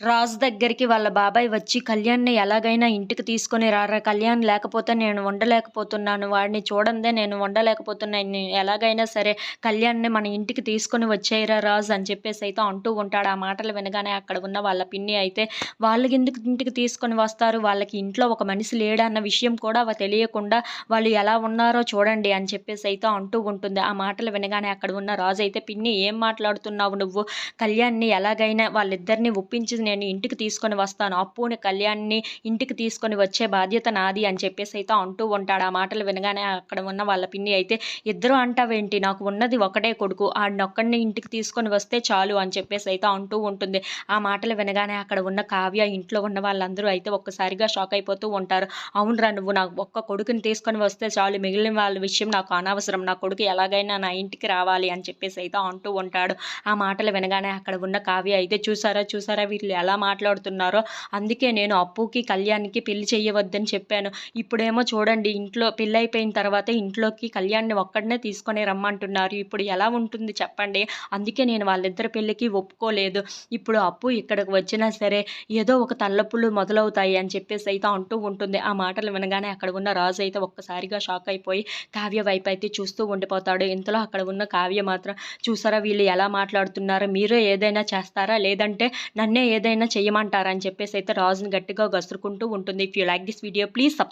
రాజు దగ్గరికి వాళ్ళ బాబాయ్ వచ్చి కళ్యాణ్ని ఎలాగైనా ఇంటికి తీసుకొని రారా? కళ్యాణ్ లేకపోతే నేను ఉండలేకపోతున్నాను వాడిని చూడందే నేను ఉండలేకపోతున్నాను ఎలాగైనా సరే కళ్యాణ్ని మన ఇంటికి తీసుకొని వచ్చేయరా రాజు అని చెప్పేసి అయితే అంటూ ఉంటాడు. ఆ మాటలు వినగానే అక్కడ ఉన్న వాళ్ళ పిన్ని అయితే వాళ్ళకి ఎందుకు ఇంటికి తీసుకొని వస్తారు? వాళ్ళకి ఇంట్లో ఒక మనిషి లేడన్న విషయం కూడా తెలియకుండా వాళ్ళు ఎలా ఉన్నారో చూడండి అని చెప్పేసి అయితే అంటూ ఉంటుంది. ఆ మాటలు వినగానే అక్కడ ఉన్న రాజు అయితే పిన్ని ఏం మాట్లాడుతున్నావు నువ్వు? కళ్యాణ్ని ఎలాగైనా వాళ్ళిద్దరిని ఒప్పించి నేను ఇంటికి తీసుకొని వస్తాను. అప్పుని కళ్యాణ్ని ఇంటికి తీసుకొని వచ్చే బాధ్యత నాది అని చెప్పేసి అయితే అంటూ ఉంటాడు. ఆ మాటలు వినగానే అక్కడ ఉన్న వాళ్ళ పిన్ని అయితే ఇద్దరు అంటావేంటి? నాకు ఉన్నది ఒకటే కొడుకు. ఆడినొక్కడిని ఇంటికి తీసుకొని వస్తే చాలు అని చెప్పేసి అయితే అంటూ ఉంటుంది. ఆ మాటలు వినగానే అక్కడ ఉన్న కావ్య ఇంట్లో ఉన్న వాళ్ళందరూ అయితే ఒక్కసారిగా షాక్ అయిపోతూ ఉంటారు. అవునరా నువ్వు నాకు ఒక్క కొడుకుని తీసుకొని వస్తే చాలు. మిగిలిన వాళ్ళ విషయం నాకు అనవసరం. నా కొడుకు ఎలాగైనా నా ఇంటికి రావాలి అని చెప్పేసి అయితే అంటూ ఉంటాడు. ఆ మాటలు వినగానే అక్కడ ఉన్న కావ్య అయితే చూసారా? చూసారా? వీళ్ళు ఎలా మాట్లాడుతున్నారో అందుకే నేను అప్పుకి కళ్యాణ్కి పెళ్ళి చేయవద్దని చెప్పాను. ఇప్పుడేమో చూడండి ఇంట్లో పెళ్ళి అయిపోయిన తర్వాత ఇంట్లోకి కళ్యాణ్ని ఒక్కడనే తీసుకొని రమ్మంటున్నారు. ఇప్పుడు ఎలా ఉంటుంది చెప్పండి? అందుకే నేను వాళ్ళిద్దరి పెళ్ళికి ఒప్పుకోలేదు. ఇప్పుడు అప్పు ఇక్కడికి వచ్చినా సరే ఏదో ఒక తల్లపులు మొదలవుతాయి అని చెప్పేసి అయితే అంటూ ఉంటుంది. ఆ మాటలు వినగానే అక్కడ ఉన్న రాజు అయితే ఒక్కసారిగా షాక్ అయిపోయి కావ్య వైపు అయితే చూస్తూ ఉండిపోతాడు. ఇంతలో అక్కడ ఉన్న కావ్య మాత్రం చూసారా వీళ్ళు ఎలా మాట్లాడుతున్నారో? మీరే ఏదైనా చేస్తారా? లేదంటే నన్నే ఏదైనా ఏదైనా చేయమంటారా అని చెప్పేసి అయితే రాజుని గట్టిగా గసురుకుంటూ ఉంటుంది. If you like this video please subscribe